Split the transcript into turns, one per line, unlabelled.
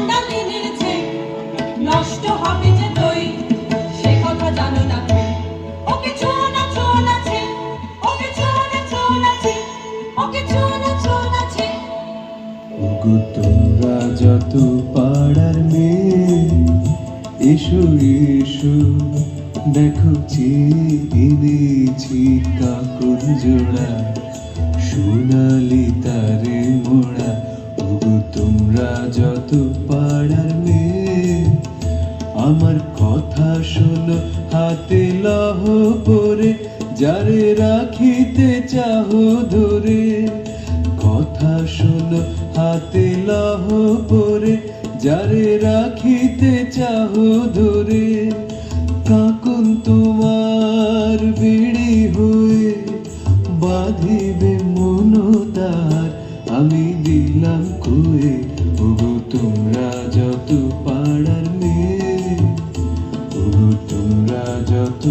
ঠান্ডা দিনের চেয়ে নষ্ট হবে যে দই সে কথা যত পাড়ার মেয়ে, এসো এসো, দেখো যে এনেছি কাকর জোড়া। সোনা ওগো তোমরা যত পাড়ার মেয়ে, আমার কথা শোনো, হাতে লহ পরে, যারে রাখিতে চাহ ধরে। কথা শোনো, হাতে লহ পরে, যারে রাখিতে চাহ ধরে। কাকুন তোমার বিড়ি হয়ে বাঁধিবে হয়ে ওগো তোমরা যত পাড়ার মেয়ে ওগো তোমরা যত